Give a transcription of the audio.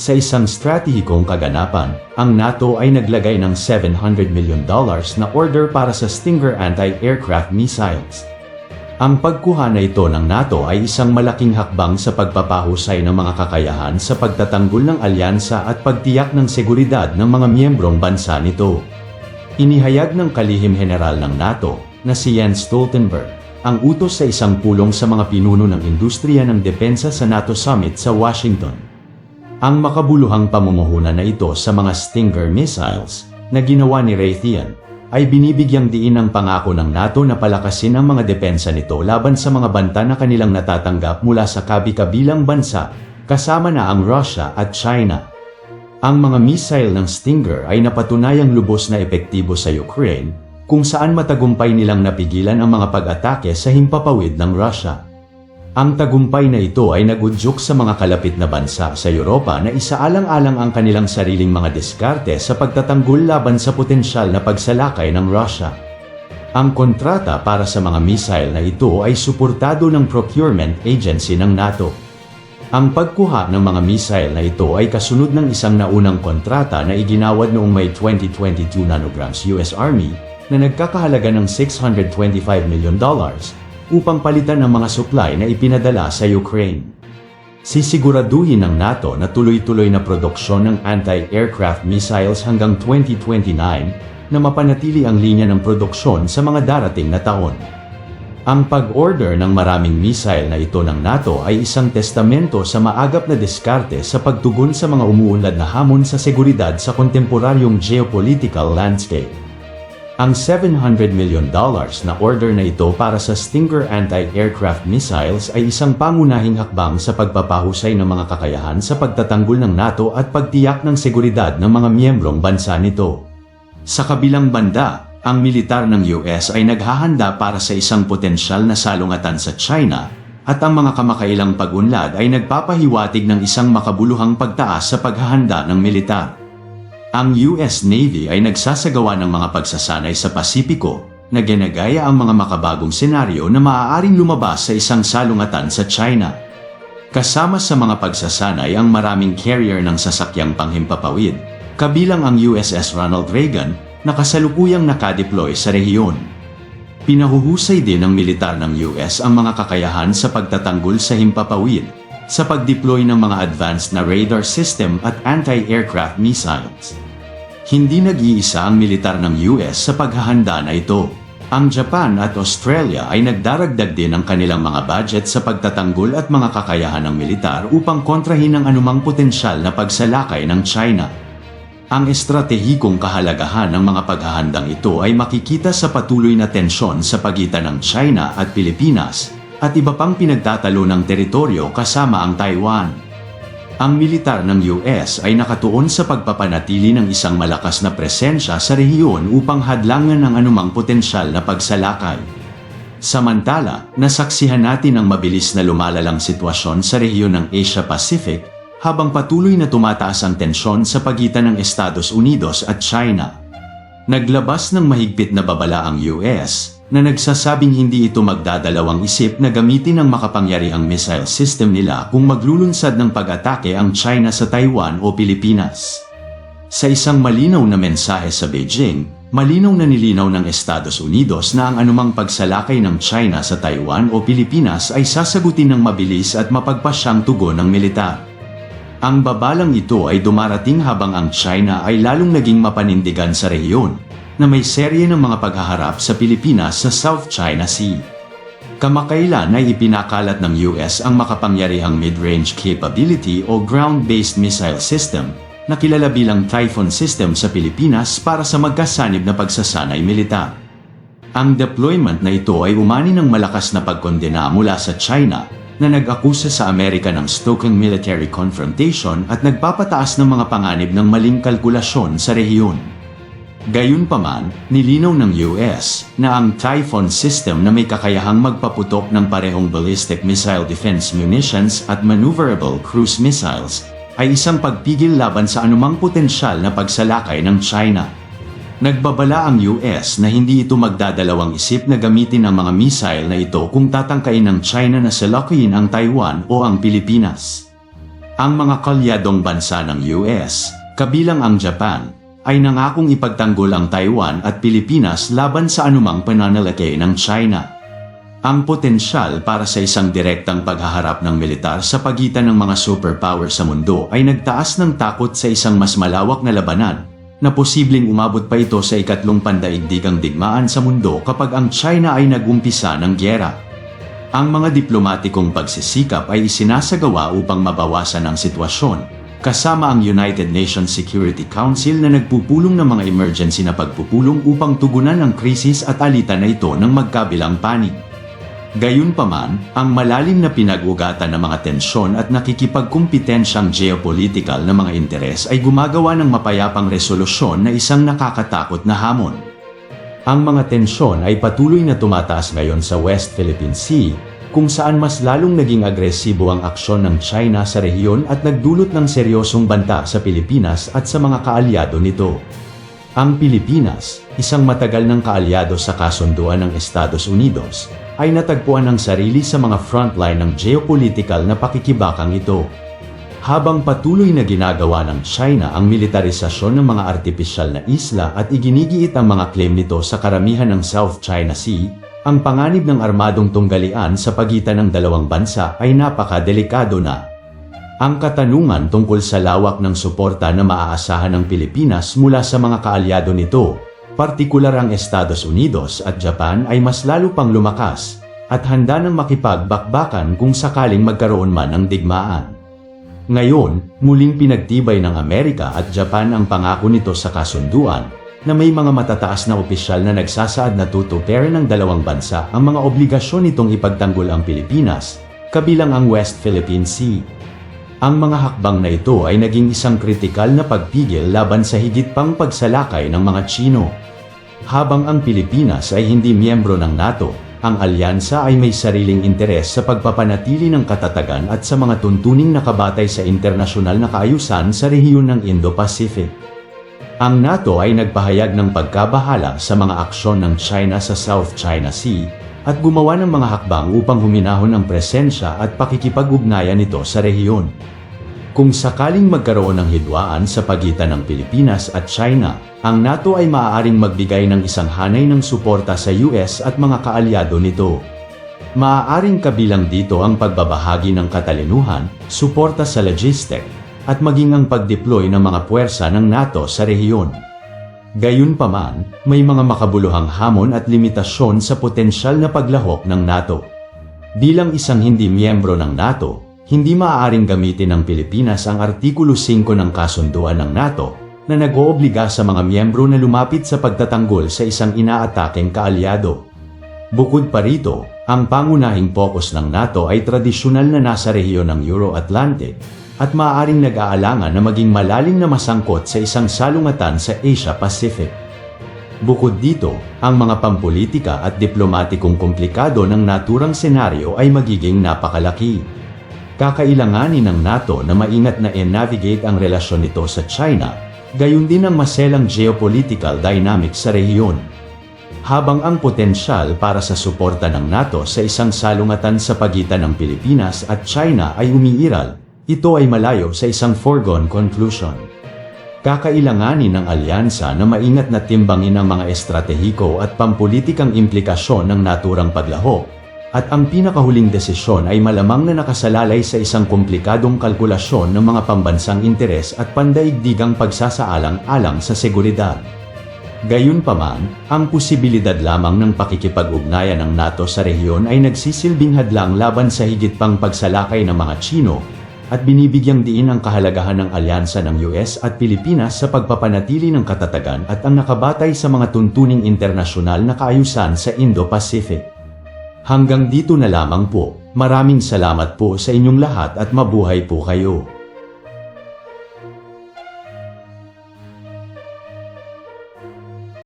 Sa isang stratehikong kaganapan, ang NATO ay naglagay ng $700 million na order para sa Stinger anti-aircraft missiles. Ang pagkuha na ito ng NATO ay isang malaking hakbang sa pagpapahusay ng mga kakayahan sa pagtatanggol ng alyansa at pagtiyak ng seguridad ng mga miyembrong bansa nito. Inihayag ng kalihim general ng NATO na si Jens Stoltenberg ang utos sa isang pulong sa mga pinuno ng industriya ng depensa sa NATO Summit sa Washington. Ang makabuluhang pamumuhunan na ito sa mga Stinger missiles na ginawa ni Raytheon ay binibigyang diin ng pangako ng NATO na palakasin ang mga depensa nito laban sa mga banta na kanilang natatanggap mula sa kabi-kabilang bansa kasama na ang Russia at China. Ang mga missile ng Stinger ay napatunayang lubos na epektibo sa Ukraine kung saan matagumpay nilang napigilan ang mga pag-atake sa himpapawid ng Russia. Ang tagumpay na ito ay nagudyok sa mga kalapit na bansa sa Europa na isaalang-alang ang kanilang sariling mga diskarte sa pagtatanggol laban sa potensyal na pagsalakay ng Russia. Ang kontrata para sa mga missile na ito ay suportado ng procurement agency ng NATO. Ang pagkuha ng mga missile na ito ay kasunod ng isang naunang kontrata na iginawad noong May 2022 nanograms US Army na nagkakahalaga ng $625 million upang palitan ang mga supply na ipinadala sa Ukraine. Sisiguraduhin ng NATO na tuloy-tuloy na produksyon ng anti-aircraft missiles hanggang 2029 na mapanatili ang linya ng produksyon sa mga darating na taon. Ang pag-order ng maraming missile na ito ng NATO ay isang testamento sa maagap na diskarte sa pagtugon sa mga umuunlad na hamon sa seguridad sa kontemporaryong geopolitical landscape. Ang $700 million na order na ito para sa Stinger anti-aircraft missiles ay isang pangunahing hakbang sa pagpapahusay ng mga kakayahan sa pagtatanggol ng NATO at pagtiyak ng seguridad ng mga miyembrong bansa nito. Sa kabilang banda, ang militar ng US ay naghahanda para sa isang potensyal na salungatan sa China at ang mga kamakailang pag-unlad ay nagpapahiwatig ng isang makabuluhang pagtaas sa paghahanda ng militar. Ang US Navy ay nagsasagawa ng mga pagsasanay sa Pasipiko na ginagaya ang mga makabagong senaryo na maaaring lumabas sa isang salungatan sa China. Kasama sa mga pagsasanay ang maraming carrier ng sasakyang panghimpapawid, kabilang ang USS Ronald Reagan na kasalukuyang nakadeploy sa rehiyon. Pinahuhusay din ng militar ng US ang mga kakayahan sa pagtatanggol sa himpapawid sa pag-deploy ng mga advanced na radar system at anti-aircraft missiles. Hindi nag-iisa ang militar ng US sa paghahanda na ito. Ang Japan at Australia ay nagdaragdag din ng kanilang mga budget sa pagtatanggol at mga kakayahan ng militar upang kontrahin ang anumang potensyal na pagsalakay ng China. Ang estratehikong kahalagahan ng mga paghahandang ito ay makikita sa patuloy na tensyon sa pagitan ng China at Pilipinas at iba pang pinagtatalo ng teritoryo kasama ang Taiwan. Ang militar ng US ay nakatuon sa pagpapanatili ng isang malakas na presensya sa rehiyon upang hadlangan ang anumang potensyal na pagsalakay. Samantala, nasaksihan natin ang mabilis na lumalalang sitwasyon sa rehiyon ng Asia Pacific habang patuloy na tumataas ang tensyon sa pagitan ng Estados Unidos at China. Naglabas ng mahigpit na babala ang US na nagsasabing hindi ito magdadalawang isip na gamitin ang makapangyarihang missile system nila kung maglulunsad ng pag-atake ang China sa Taiwan o Pilipinas. Sa isang malinaw na mensahe sa Beijing, malinaw na nilinaw ng Estados Unidos na ang anumang pagsalakay ng China sa Taiwan o Pilipinas ay sasagutin ng mabilis at mapagpasyang tugon ng militar. Ang babalang ito ay dumarating habang ang China ay lalong naging mapanindigan sa rehiyon na may serye ng mga paghaharap sa Pilipinas sa South China Sea. Kamakailan ay ipinakalat ng US ang makapangyarihang mid-range capability o ground-based missile system na kilala bilang Typhoon System sa Pilipinas para sa magkasanib na pagsasanay militar. Ang deployment na ito ay umani ng malakas na pagkondena mula sa China na nag-akusa sa Amerika ng stoking military confrontation at nagpapataas ng mga panganib ng maling kalkulasyon sa rehiyon. Gayunpaman, nilinaw ng US na ang Typhoon system na may kakayahang magpaputok ng parehong ballistic missile defense munitions at maneuverable cruise missiles ay isang pagpigil laban sa anumang potensyal na pagsalakay ng China. Nagbabala ang US na hindi ito magdadalawang isip na gamitin ang mga missile na ito kung tatangkain ng China na salakuyin ang Taiwan o ang Pilipinas. Ang mga kalyadong bansa ng US, kabilang ang Japan, ay nangakong ipagtanggol ang Taiwan at Pilipinas laban sa anumang pananalaki ng China. Ang potensyal para sa isang direktang paghaharap ng militar sa pagitan ng mga superpower sa mundo ay nagtaas ng takot sa isang mas malawak na labanan na posibleng umabot pa ito sa ikatlong pandaigdigang digmaan sa mundo kapag ang China ay nagumpisa ng gyera. Ang mga diplomatikong pagsisikap ay isinasagawa upang mabawasan ang sitwasyon, kasama ang United Nations Security Council na nagpupulong ng mga emergency na pagpupulong upang tugunan ang krisis at alitan na ito ng magkabilang panig. Gayunpaman, ang malalim na pinag-ugatan ng mga tensyon at nakikipagkumpetensyang geopolitical na mga interes ay gumagawa ng mapayapang resolusyon na isang nakakatakot na hamon. Ang mga tensyon ay patuloy na tumataas ngayon sa West Philippine Sea, kung saan mas lalong naging agresibo ang aksyon ng China sa rehiyon at nagdulot ng seryosong banta sa Pilipinas at sa mga kaalyado nito. Ang Pilipinas, isang matagal ng kaalyado sa kasunduan ng Estados Unidos, ay natagpuan ng sarili sa mga frontline ng geopolitical na pakikibakang ito. Habang patuloy na ginagawa ng China ang militarisasyon ng mga artipisyal na isla at iginigiit ang mga claim nito sa karamihan ng South China Sea, ang panganib ng armadong tunggalian sa pagitan ng dalawang bansa ay napakadelikado na. Ang katanungan tungkol sa lawak ng suporta na maaasahan ng Pilipinas mula sa mga kaalyado nito, partikular ang Estados Unidos at Japan ay mas lalo pang lumakas at handa ng makipagbakbakan kung sakaling magkaroon man ng digmaan. Ngayon, muling pinagtibay ng Amerika at Japan ang pangako nito sa kasunduan na may mga matataas na opisyal na nagsasaad na tutuperin ng dalawang bansa ang mga obligasyon nitong ipagtanggol ang Pilipinas, kabilang ang West Philippine Sea. Ang mga hakbang na ito ay naging isang kritikal na pagpigil laban sa higit pang pagsalakay ng mga Chino. Habang ang Pilipinas ay hindi miyembro ng NATO, ang alyansa ay may sariling interes sa pagpapanatili ng katatagan at sa mga tuntuning nakabatay sa internasyonal na kaayusan sa rehiyon ng Indo-Pacific. Ang NATO ay nagpahayag ng pagkabahala sa mga aksyon ng China sa South China Sea at gumawa ng mga hakbang upang huminahon ang presensya at pakikipag-ugnayan nito sa rehiyon. Kung sakaling magkaroon ng hidwaan sa pagitan ng Pilipinas at China, ang NATO ay maaaring magbigay ng isang hanay ng suporta sa US at mga kaalyado nito. Maaaring kabilang dito ang pagbabahagi ng katalinuhan, suporta sa logistic, at maging ang pag-deploy ng mga puwersa ng NATO sa rehiyon. Gayunpaman, may mga makabuluhang hamon at limitasyon sa potensyal na paglahok ng NATO. Bilang isang hindi miyembro ng NATO, hindi maaaring gamitin ng Pilipinas ang Artikulo 5 ng Kasunduan ng NATO na nag-oobliga sa mga miyembro na lumapit sa pagtatanggol sa isang inaataking kaalyado. Bukod pa rito, ang pangunahing focus ng NATO ay tradisyonal na nasa rehiyon ng Euro-Atlantic at maaaring nag-aalangan na maging malalim na masangkot sa isang salungatan sa Asia-Pacific. Bukod dito, ang mga pampolitika at diplomatikong komplikado ng naturang senaryo ay magiging napakalaki. Kakailanganin ng NATO na maingat na i-navigate ang relasyon nito sa China, gayon din ang maselang geopolitical dynamics sa rehiyon. Habang ang potensyal para sa suporta ng NATO sa isang salungatan sa pagitan ng Pilipinas at China ay umiiral, ito ay malayo sa isang foregone conclusion. Kakailanganin ng alyansa na maingat na timbangin ang mga estratehiko at pampolitikang implikasyon ng naturang paglahok, at ang pinakahuling desisyon ay malamang na nakasalalay sa isang komplikadong kalkulasyon ng mga pambansang interes at pandaigdigang pagsasaalang-alang sa seguridad. Gayunpaman, ang posibilidad lamang ng pakikipag-ugnayan ng NATO sa rehiyon ay nagsisilbing hadlang laban sa higit pang pagsalakay ng mga Chino at binibigyang diin ang kahalagahan ng alyansa ng US at Pilipinas sa pagpapanatili ng katatagan at ang nakabatay sa mga tuntuning internasyonal na kaayusan sa Indo-Pacific. Hanggang dito na lamang po, maraming salamat po sa inyong lahat at mabuhay po kayo.